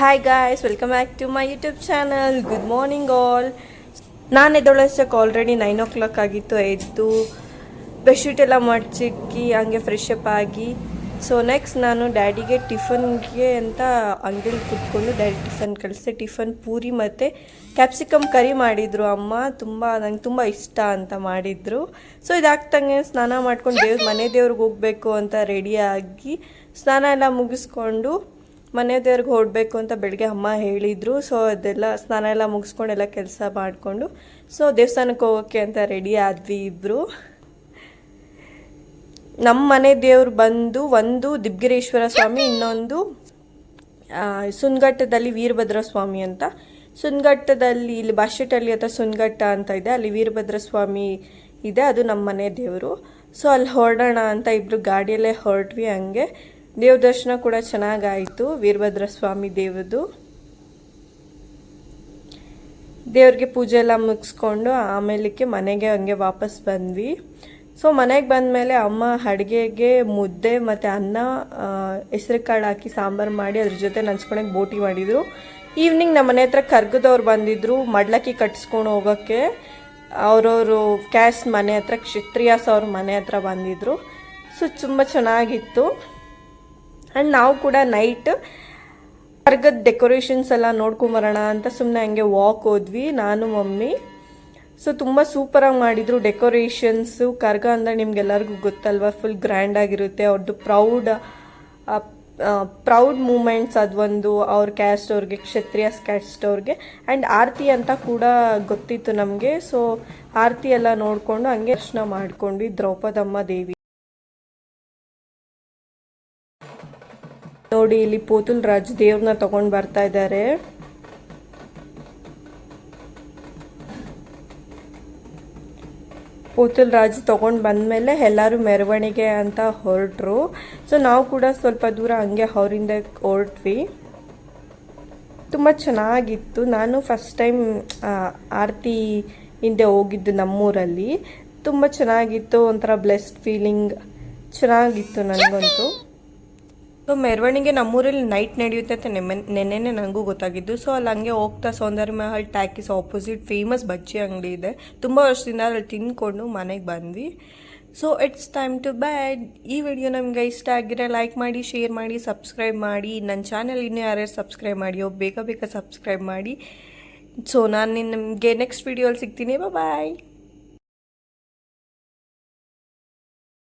Hi guys welcome back to my YouTube channel good morning all ನಾನು ಎದ್ದೊಳಷ್ಟಕ್ಕೆ already nine o'clock ಆಗಿತ್ತು, ಎದ್ದು bedsheet ಎಲ್ಲ ಮಡ್ಚಿಕ್ಕಿ ಹಂಗೆ ಫ್ರೆಶ್ ಅಪ್ ಆಗಿ. ಸೊ ನೆಕ್ಸ್ಟ್ ನಾನು ಡ್ಯಾಡಿಗೆ ಟಿಫನ್ಗೆ ಅಂತ ಅಂಗಡಿಲಿ ಕುತ್ಕೊಂಡು ಡ್ಯಾಡಿ ಟಿಫನ್ ಕಳಿಸಿದೆ ಟಿಫನ್ ಪೂರಿ ಮತ್ತು ಕ್ಯಾಪ್ಸಿಕಮ್ ಕರಿ ಮಾಡಿದರು ಅಮ್ಮ. ತುಂಬ, ನಂಗೆ ತುಂಬ ಇಷ್ಟ ಅಂತ ಮಾಡಿದರು. ಸೊ ಇದಾಗ್ತಂಗೆ ಸ್ನಾನ ಮಾಡ್ಕೊಂಡು ದೇವ್ರ ಮನೆ ದೇವ್ರಿಗೆ ಹೋಗಬೇಕು ಅಂತ ರೆಡಿಯಾಗಿ ಸ್ನಾನ ಎಲ್ಲ ಮುಗಿಸ್ಕೊಂಡು ಮನೆ ದೇವ್ರಿಗೆ ಹೊರಡಬೇಕು ಅಂತ ಬೆಳಗ್ಗೆ ಅಮ್ಮ ಹೇಳಿದರು. ಸೊ ಅದೆಲ್ಲ ಸ್ನಾನ ಎಲ್ಲ ಮುಗಿಸ್ಕೊಂಡು ಎಲ್ಲ ಕೆಲಸ ಮಾಡಿಕೊಂಡು ಸೊ ದೇವಸ್ಥಾನಕ್ಕೆ ಹೋಗೋಕ್ಕೆ ಅಂತ ರೆಡಿ ಆದ್ವಿ ಇಬ್ಬರು ನಮ್ಮ ಮನೆ ದೇವರು ಬಂದು ಒಂದು ದಿಬ್ಗಿರೇಶ್ವರ ಸ್ವಾಮಿ, ಇನ್ನೊಂದು ಸುನ್ಗಟ್ಟದಲ್ಲಿ ವೀರಭದ್ರ ಸ್ವಾಮಿ ಅಂತ. ಸುನ್ಗಟ್ಟದಲ್ಲಿ ಇಲ್ಲಿ ಬಾಷೆಟಲ್ಲಿ ಅಥವಾ ಸುನ್ಗಟ್ಟ ಅಂತ ಇದೆ. ಅಲ್ಲಿ ವೀರಭದ್ರ ಸ್ವಾಮಿ ಇದೆ. ಅದು ನಮ್ಮ ಮನೆ ದೇವರು. ಸೊ ಅಲ್ಲಿ ಹೊರಡೋಣ ಅಂತ ಇಬ್ಬರು ಗಾಡಿಯಲ್ಲೇ ಹೊರಟ್ವಿ ಹಂಗೆ. ದೇವ್ರ ದರ್ಶನ ಕೂಡ ಚೆನ್ನಾಗಾಯಿತು ವೀರಭದ್ರ ಸ್ವಾಮಿ ದೇವದು. ದೇವ್ರಿಗೆ ಪೂಜೆ ಎಲ್ಲ ಮುಗಿಸ್ಕೊಂಡು ಆಮೇಲಕ್ಕೆ ಮನೆಗೆ ಹಂಗೆ ವಾಪಸ್ ಬಂದ್ವಿ. ಸೊ ಮನೆಗೆ ಬಂದಮೇಲೆ ಅಮ್ಮ ಅಡುಗೆಗೆ ಮುದ್ದೆ ಮತ್ತು ಅನ್ನ ಹೆಸ್ರು ಕಾಳು ಹಾಕಿ ಸಾಂಬಾರು ಮಾಡಿ ಅದ್ರ ಜೊತೆ ನಂಚ್ಕೊಳಕ್ಕೆ ಬೋಟಿ ಮಾಡಿದರು. ಈವ್ನಿಂಗ್ ನಮ್ಮ ಮನೆ ಹತ್ರ ಕರ್ಗದವ್ರು ಬಂದಿದ್ರು, ಮಡ್ಲಕ್ಕಿ ಕಟ್ಸ್ಕೊಂಡು ಹೋಗೋಕ್ಕೆ. ಅವರವರು ಕ್ಯಾಶ್ ಮನೆ ಹತ್ರ ಕ್ಷತ್ರಿಯಾಸ್ ಅವ್ರ ಮನೆ ಹತ್ರ ಬಂದಿದ್ರು. ಸೊ ತುಂಬ ಚೆನ್ನಾಗಿತ್ತು. ಆ್ಯಂಡ್ ನಾವು ಕೂಡ ನೈಟ್ ಸ್ವರ್ಗದ ಡೆಕೋರೇಷನ್ಸ್ ಎಲ್ಲ ನೋಡ್ಕೊಂಬರೋಣ ಅಂತ ಸುಮ್ಮನೆ ಹಂಗೆ ವಾಕ್ ಹೋದ್ವಿ, ನಾನು, ಮಮ್ಮಿ. ಸೊ ತುಂಬ ಸೂಪರಾಗಿ ಮಾಡಿದರು ಡೆಕೋರೇಷನ್ಸು ಕರ್ಗ ಅಂದರೆ ನಿಮ್ಗೆಲ್ಲರಿಗೂ ಗೊತ್ತಲ್ವ ಫುಲ್ ಗ್ರ್ಯಾಂಡ್ ಆಗಿರುತ್ತೆ. ಅವ್ರದ್ದು ಪ್ರೌಡ್ ಪ್ರೌಡ್ ಮೂಮೆಂಟ್ಸ್ ಅದೊಂದು ಅವ್ರ ಕ್ಯಾಸ್ಟ್ ಅವ್ರಿಗೆ ಕ್ಷತ್ರಿಯಸ್ ಕ್ಯಾಸ್ಟ್ ಅವ್ರಿಗೆ. ಆ್ಯಂಡ್ ಆರತಿ ಅಂತ ಕೂಡ ಗೊತ್ತಿತ್ತು ನಮಗೆ. ಸೊ ಆರತಿ ಎಲ್ಲ ನೋಡಿಕೊಂಡು ಹಂಗೆ ದರ್ಶನ ಮಾಡಿಕೊಂಡ್ವಿ ದ್ರೌಪದಮ್ಮ ದೇವಿ. ನೋಡಿ, ಇಲ್ಲಿ ಪೋತುಲ್ ರಾಜ್ ದೇವ್ರನ್ನ ತಗೊಂಡ್ ಬರ್ತಾ ಇದ್ದಾರೆ ಪೋತುಲ್ ರಾಜ್ ತಗೊಂಡ್ ಬಂದ್ಮೇಲೆ ಎಲ್ಲರೂ ಮೆರವಣಿಗೆ ಅಂತ ಹೊರಟ್ರು. ಸೊ ನಾವು ಕೂಡ ಸ್ವಲ್ಪ ದೂರ ಹಂಗೆ ಅವರಿಂದ ಹೊರಟ್ವಿ. ತುಂಬ ಚೆನ್ನಾಗಿತ್ತು. ನಾನು ಫಸ್ಟ್ ಟೈಮ್ ಆರತಿ ಹಿಂದೆ ಹೋಗಿದ್ದು ನಮ್ಮೂರಲ್ಲಿ. ತುಂಬ ಚೆನ್ನಾಗಿತ್ತು, ಒಂಥರ ಬ್ಲೆಸ್ಡ್ ಫೀಲಿಂಗ್ ಚೆನ್ನಾಗಿತ್ತು ನನಗಂತೂ ಸೊ ಮೆರವಣಿಗೆ ನಮ್ಮೂರಲ್ಲಿ ನೈಟ್ ನಡೆಯುತ್ತೆ ಅಂತ ನೆಮ್ಮೆ ನೆನ್ನೆನೆ ನನಗೂ ಗೊತ್ತಾಗಿದ್ದು ಸೊ ಅಲ್ಲಿ ಹಂಗೆ ಹೋಗ್ತಾ Soundarya Mahal talkies opposite famous bajji ಅಂಗಡಿ ಇದೆ ತುಂಬ ವರ್ಷದಿಂದ ಅಲ್ಲಿ ತಿಂದ್ಕೊಂಡು ಮನೆಗೆ ಬಂದ್ವಿ so it's time to bed ಈ ವಿಡಿಯೋ ನಮಗೆ ಇಷ್ಟ ಆಗಿರೋ ಲೈಕ್ ಮಾಡಿ ಶೇರ್ ಮಾಡಿ ಸಬ್ಸ್ಕ್ರೈಬ್ ಮಾಡಿ. ನನ್ನ ಚಾನಲ್ ಇನ್ನೂ ಯಾರ್ಯಾರು ಸಬ್ಸ್ಕ್ರೈಬ್ ಮಾಡಿಯೋ, ಬೇಗ ಬೇಗ ಸಬ್ಸ್ಕ್ರೈಬ್ ಮಾಡಿ. ಸೊ ನಾನು ನಿಮಗೆ ನೆಕ್ಸ್ಟ್ ವಿಡಿಯೋಲ್ಲಿ ಸಿಗ್ತೀನಿ. ಬಾಯ್